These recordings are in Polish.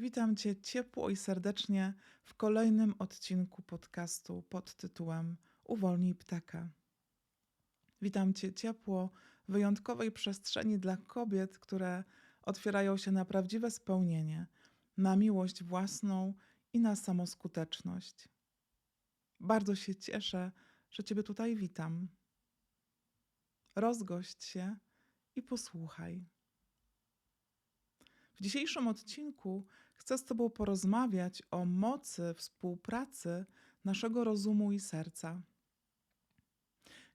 Witam Cię ciepło i serdecznie w kolejnym odcinku podcastu pod tytułem Uwolnij ptaka. Witam Cię ciepło w wyjątkowej przestrzeni dla kobiet, które otwierają się na prawdziwe spełnienie, na miłość własną i na samoskuteczność. Bardzo się cieszę, że Ciebie tutaj witam. Rozgość się i posłuchaj. W dzisiejszym odcinku chcę z Tobą porozmawiać o mocy współpracy naszego rozumu i serca.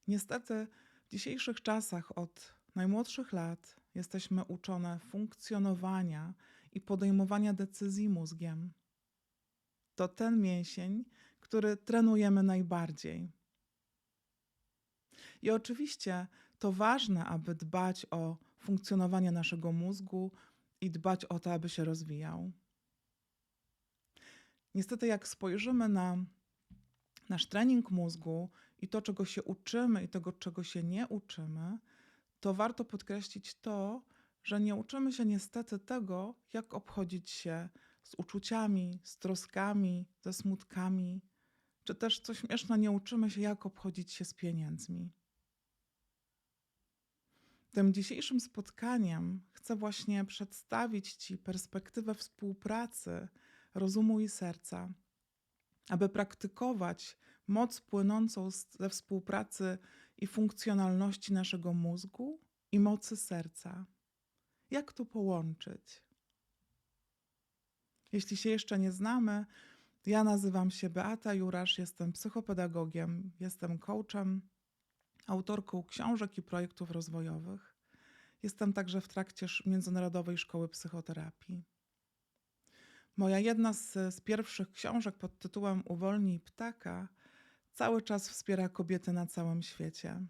Niestety, w dzisiejszych czasach od najmłodszych lat jesteśmy uczone funkcjonowania i podejmowania decyzji mózgiem. To ten mięsień, który trenujemy najbardziej. I oczywiście to ważne, aby dbać o funkcjonowanie naszego mózgu i dbać o to, aby się rozwijał. Niestety, jak spojrzymy na nasz trening mózgu i to, czego się uczymy, i tego, czego się nie uczymy, to warto podkreślić to, że nie uczymy się niestety tego, jak obchodzić się z uczuciami, z troskami, ze smutkami, czy też, co śmieszne, nie uczymy się, jak obchodzić się z pieniędzmi. Tym dzisiejszym spotkaniem chcę właśnie przedstawić Ci perspektywę współpracy rozumu i serca, aby praktykować moc płynącą ze współpracy i funkcjonalności naszego mózgu i mocy serca. Jak to połączyć? Jeśli się jeszcze nie znamy, ja nazywam się Beata Jurasz, jestem psychopedagogiem, jestem coachem autorką książek i projektów rozwojowych. Jestem także w trakcie Międzynarodowej Szkoły Psychoterapii. Moja jedna z, z pierwszych książek pod tytułem Uwolnij ptaka cały czas wspiera kobiety na całym świecie.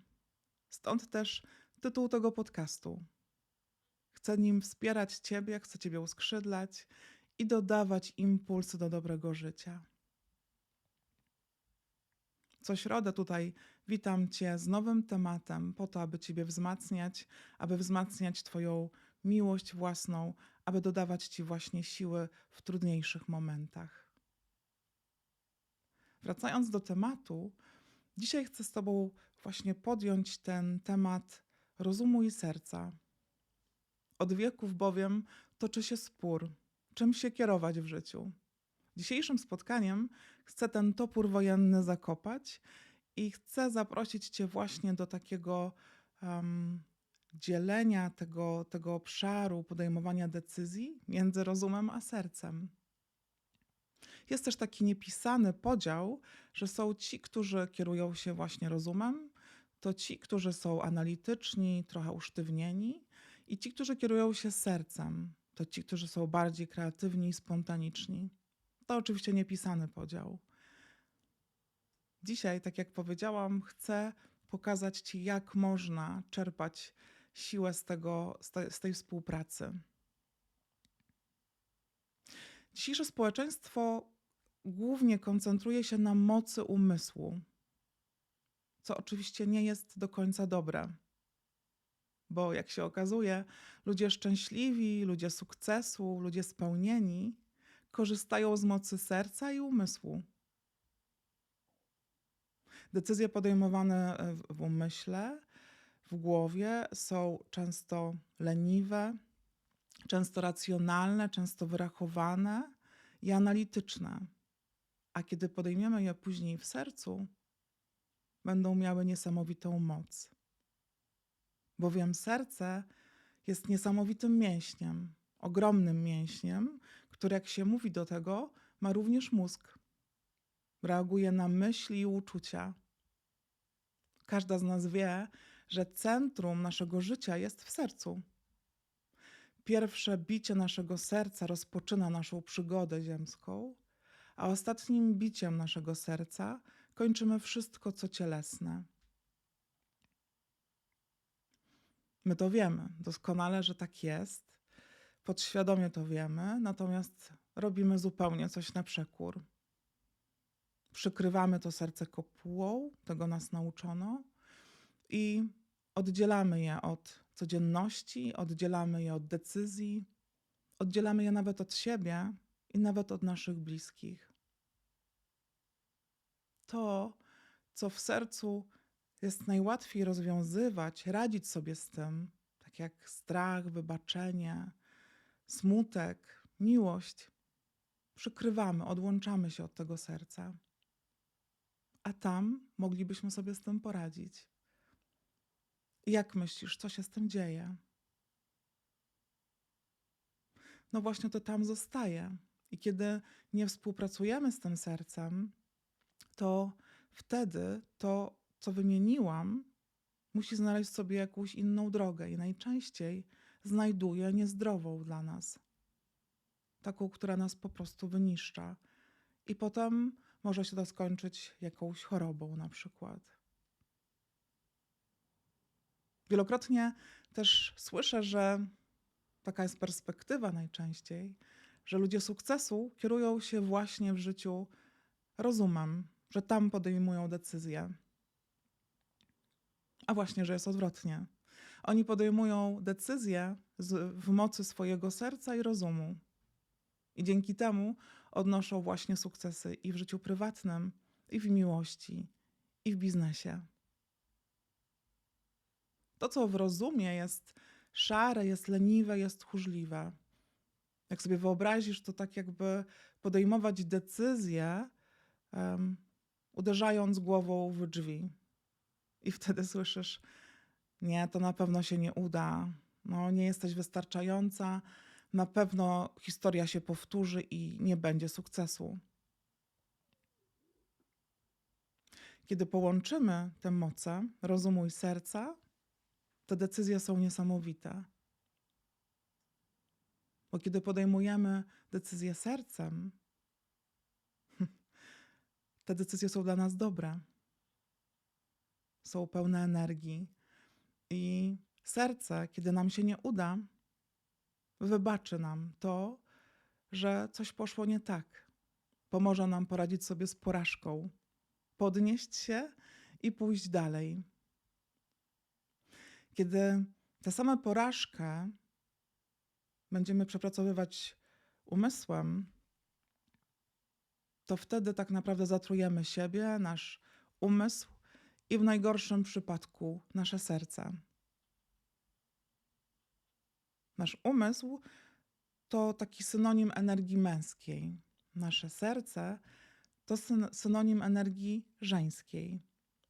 Stąd też tytuł tego podcastu. Chcę nim wspierać Ciebie, chcę Ciebie uskrzydlać i dodawać impulsy do dobrego życia. Co środę tutaj witam Cię z nowym tematem, po to, aby Ciebie wzmacniać, aby wzmacniać Twoją miłość własną, aby dodawać Ci właśnie siły w trudniejszych momentach. Wracając do tematu, dzisiaj chcę z Tobą właśnie podjąć ten temat rozumu i serca. Od wieków bowiem toczy się spór, czym się kierować w życiu. Dzisiejszym spotkaniem chcę ten topór wojenny zakopać i chcę zaprosić Cię właśnie do takiego um, dzielenia tego, tego obszaru podejmowania decyzji między rozumem a sercem. Jest też taki niepisany podział, że są ci, którzy kierują się właśnie rozumem, to ci, którzy są analityczni, trochę usztywnieni, i ci, którzy kierują się sercem, to ci, którzy są bardziej kreatywni i spontaniczni. To oczywiście niepisany podział. Dzisiaj, tak jak powiedziałam, chcę pokazać Ci, jak można czerpać siłę z, tego, z, te, z tej współpracy. Dzisiejsze społeczeństwo głównie koncentruje się na mocy umysłu, co oczywiście nie jest do końca dobre. Bo jak się okazuje, ludzie szczęśliwi, ludzie sukcesu, ludzie spełnieni korzystają z mocy serca i umysłu. Decyzje podejmowane w umyśle, w głowie są często leniwe, często racjonalne, często wyrachowane i analityczne. A kiedy podejmiemy je później w sercu, będą miały niesamowitą moc. Bowiem serce jest niesamowitym mięśniem, ogromnym mięśniem, który, jak się mówi do tego, ma również mózg. Reaguje na myśli i uczucia. Każda z nas wie, że centrum naszego życia jest w sercu. Pierwsze bicie naszego serca rozpoczyna naszą przygodę ziemską, a ostatnim biciem naszego serca kończymy wszystko, co cielesne. My to wiemy doskonale, że tak jest podświadomie to wiemy, natomiast robimy zupełnie coś na przekór. Przykrywamy to serce kopułą, tego nas nauczono, i oddzielamy je od codzienności, oddzielamy je od decyzji, oddzielamy je nawet od siebie i nawet od naszych bliskich. To, co w sercu jest najłatwiej rozwiązywać, radzić sobie z tym, tak jak strach, wybaczenie, smutek, miłość, przykrywamy, odłączamy się od tego serca. A tam moglibyśmy sobie z tym poradzić. Jak myślisz, co się z tym dzieje? No właśnie to tam zostaje. I kiedy nie współpracujemy z tym sercem, to wtedy to, co wymieniłam, musi znaleźć sobie jakąś inną drogę i najczęściej znajduje niezdrową dla nas. Taką, która nas po prostu wyniszcza. I potem może się to skończyć jakąś chorobą, na przykład. Wielokrotnie też słyszę, że taka jest perspektywa najczęściej, że ludzie sukcesu kierują się właśnie w życiu rozumem, że tam podejmują decyzje. A właśnie, że jest odwrotnie. Oni podejmują decyzje w mocy swojego serca i rozumu. I dzięki temu odnoszą właśnie sukcesy i w życiu prywatnym, i w miłości, i w biznesie. To, co w rozumie jest szare, jest leniwe, jest tchórzliwe. Jak sobie wyobrazisz, to tak jakby podejmować decyzje, um, uderzając głową w drzwi. I wtedy słyszysz: Nie, to na pewno się nie uda. No, nie jesteś wystarczająca. Na pewno historia się powtórzy i nie będzie sukcesu. Kiedy połączymy te moce rozumu i serca, te decyzje są niesamowite. Bo kiedy podejmujemy decyzje sercem, te decyzje są dla nas dobre. Są pełne energii. I serce, kiedy nam się nie uda, wybaczy nam to, że coś poszło nie tak. Pomoże nam poradzić sobie z porażką, podnieść się i pójść dalej. Kiedy tę samą porażkę będziemy przepracowywać umysłem, to wtedy tak naprawdę zatrujemy siebie, nasz umysł i w najgorszym przypadku nasze serce. Nasz umysł to taki synonim energii męskiej. Nasze serce to synonim energii żeńskiej.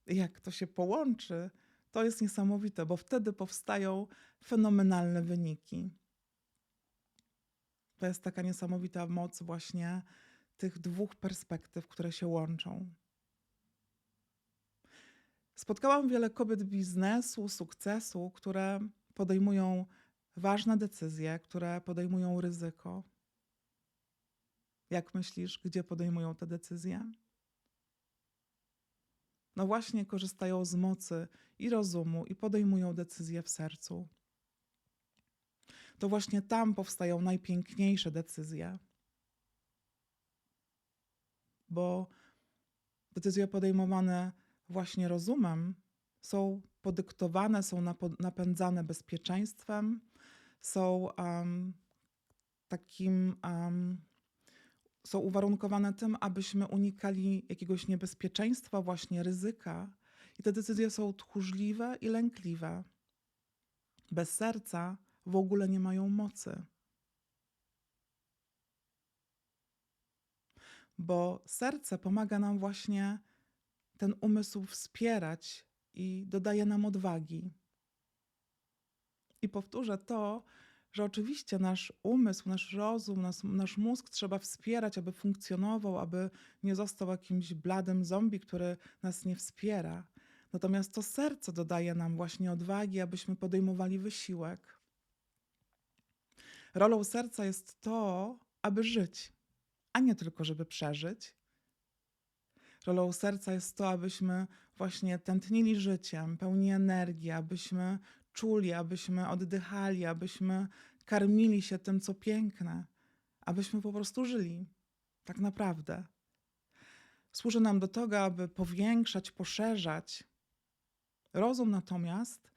Jak to się połączy, to jest niesamowite, bo wtedy powstają fenomenalne wyniki. To jest taka niesamowita moc właśnie tych dwóch perspektyw, które się łączą. Spotkałam wiele kobiet biznesu, sukcesu, które podejmują ważne decyzje, które podejmują ryzyko. Jak myślisz, gdzie podejmują te decyzje? No właśnie korzystają z mocy i rozumu i podejmują decyzje w sercu. To właśnie tam powstają najpiękniejsze decyzje. Bo decyzje podejmowane właśnie rozumem są podyktowane, są napędzane bezpieczeństwem, są um, takim, um, są uwarunkowane tym, abyśmy unikali jakiegoś niebezpieczeństwa, właśnie ryzyka. I te decyzje są tchórzliwe i lękliwe. Bez serca w ogóle nie mają mocy. Bo serce pomaga nam właśnie ten umysł wspierać i dodaje nam odwagi. I powtórzę to, że oczywiście nasz umysł, nasz rozum, nasz, nasz mózg trzeba wspierać, aby funkcjonował, aby nie został jakimś bladym zombie, który nas nie wspiera. Natomiast to serce dodaje nam właśnie odwagi, abyśmy podejmowali wysiłek. Rolą serca jest to, aby żyć, a nie tylko, żeby przeżyć. Rolą serca jest to, abyśmy właśnie tętnili życiem, pełni energii, abyśmy czuli, abyśmy oddychali, abyśmy karmili się tym, co piękne, abyśmy po prostu żyli. Tak naprawdę. Służy nam do tego, aby powiększać, poszerzać. Rozum natomiast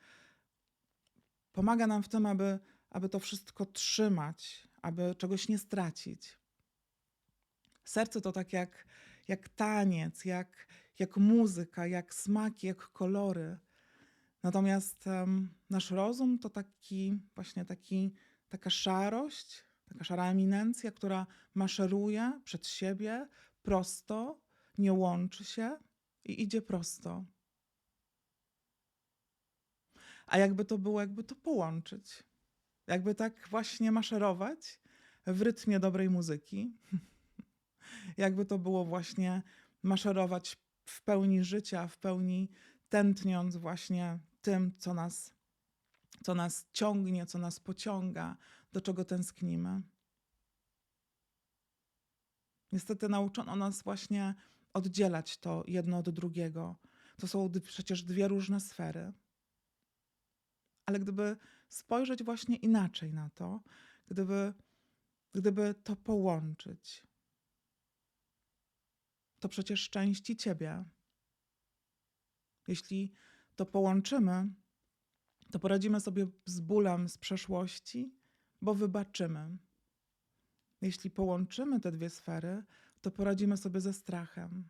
pomaga nam w tym, aby, aby to wszystko trzymać, aby czegoś nie stracić. Serce to tak jak, jak taniec, jak, jak muzyka, jak smaki, jak kolory. Natomiast um, nasz rozum to taki właśnie taki, taka szarość, taka szara eminencja, która maszeruje przed siebie prosto, nie łączy się i idzie prosto. A jakby to było, jakby to połączyć, jakby tak właśnie maszerować w rytmie dobrej muzyki, jakby to było właśnie maszerować w pełni życia, w pełni tętniąc właśnie tym, co nas, co nas ciągnie, co nas pociąga, do czego tęsknimy. Niestety nauczono nas właśnie oddzielać to jedno od drugiego. To są przecież dwie różne sfery. Ale gdyby spojrzeć właśnie inaczej na to, gdyby, gdyby to połączyć, to przecież części ciebie. Jeśli to połączymy, to poradzimy sobie z bólem z przeszłości, bo wybaczymy. Jeśli połączymy te dwie sfery, to poradzimy sobie ze strachem.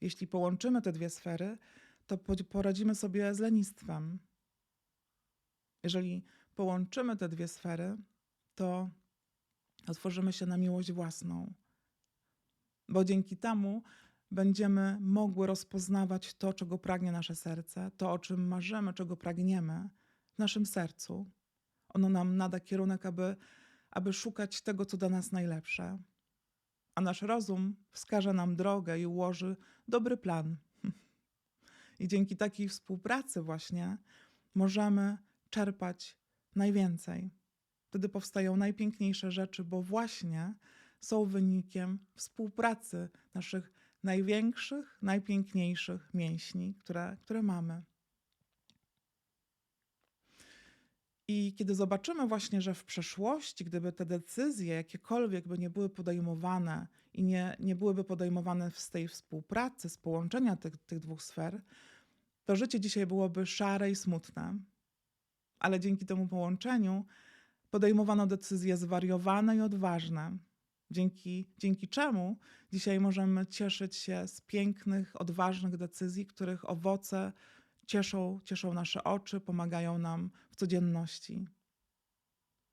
Jeśli połączymy te dwie sfery, to poradzimy sobie z lenistwem. Jeżeli połączymy te dwie sfery, to otworzymy się na miłość własną. Bo dzięki temu będziemy mogły rozpoznawać to, czego pragnie nasze serce, to, o czym marzymy, czego pragniemy w naszym sercu. Ono nam nada kierunek, aby, aby szukać tego, co dla nas najlepsze. A nasz rozum wskaże nam drogę i ułoży dobry plan. I dzięki takiej współpracy, właśnie, możemy czerpać najwięcej. Wtedy powstają najpiękniejsze rzeczy, bo właśnie są wynikiem współpracy naszych największych, najpiękniejszych mięśni, które, które mamy. I kiedy zobaczymy właśnie, że w przeszłości, gdyby te decyzje, jakiekolwiek by nie były podejmowane i nie, nie byłyby podejmowane z tej współpracy, z połączenia tych, tych dwóch sfer, to życie dzisiaj byłoby szare i smutne. Ale dzięki temu połączeniu podejmowano decyzje zwariowane i odważne, dzięki, dzięki czemu dzisiaj możemy cieszyć się z pięknych, odważnych decyzji, których owoce cieszą, cieszą nasze oczy, pomagają nam w codzienności.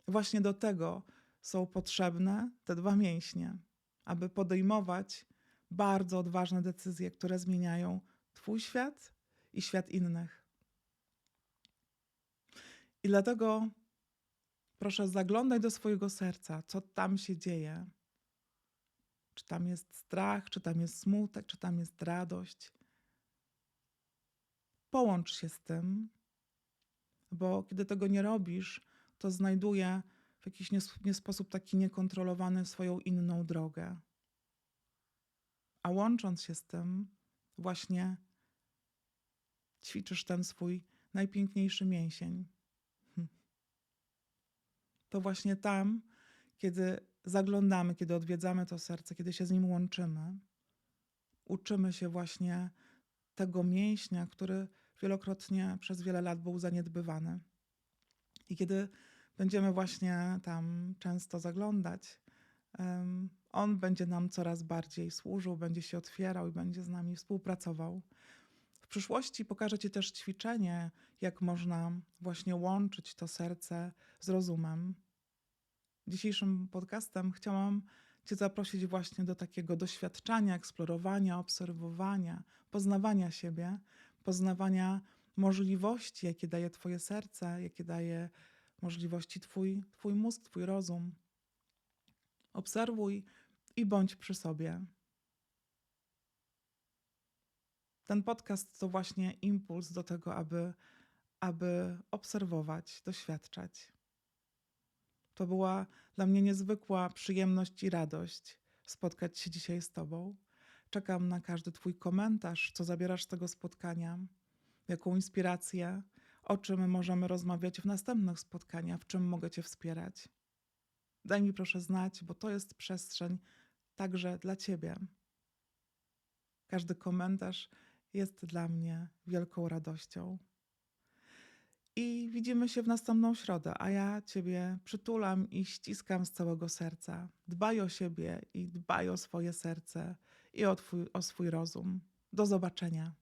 Właśnie do tego są potrzebne te dwa mięśnie, aby podejmować bardzo odważne decyzje, które zmieniają Twój świat i świat innych. I dlatego proszę zaglądaj do swojego serca, co tam się dzieje. Czy tam jest strach, czy tam jest smutek, czy tam jest radość. Połącz się z tym, bo kiedy tego nie robisz, to znajduje w jakiś nie, sposób taki niekontrolowany swoją inną drogę. A łącząc się z tym, właśnie ćwiczysz ten swój najpiękniejszy mięsień. To właśnie tam, kiedy zaglądamy, kiedy odwiedzamy to serce, kiedy się z nim łączymy, uczymy się właśnie tego mięśnia, który wielokrotnie przez wiele lat był zaniedbywany. I kiedy będziemy właśnie tam często zaglądać, on będzie nam coraz bardziej służył, będzie się otwierał i będzie z nami współpracował. W przyszłości pokażę Ci też ćwiczenie, jak można właśnie łączyć to serce z rozumem, dzisiejszym podcastem chciałam Cię zaprosić właśnie do takiego doświadczania, eksplorowania, obserwowania, poznawania siebie, poznawania możliwości, jakie daje Twoje serce, jakie daje możliwości Twój, twój mózg, Twój rozum. Obserwuj i bądź przy sobie. Ten podcast to właśnie impuls do tego, aby, aby obserwować, doświadczać. To była dla mnie niezwykła przyjemność i radość spotkać się dzisiaj z Tobą. Czekam na każdy Twój komentarz, co zabierasz z tego spotkania, jaką inspirację, o czym możemy rozmawiać w następnych spotkaniach, w czym mogę Cię wspierać. Daj mi proszę znać, bo to jest przestrzeń także dla Ciebie. Każdy komentarz jest dla mnie wielką radością. I widzimy się w następną środę, a ja Ciebie przytulam i ściskam z całego serca. Dbaj o siebie i dbaj o swoje serce i o, twój, o swój rozum. Do zobaczenia.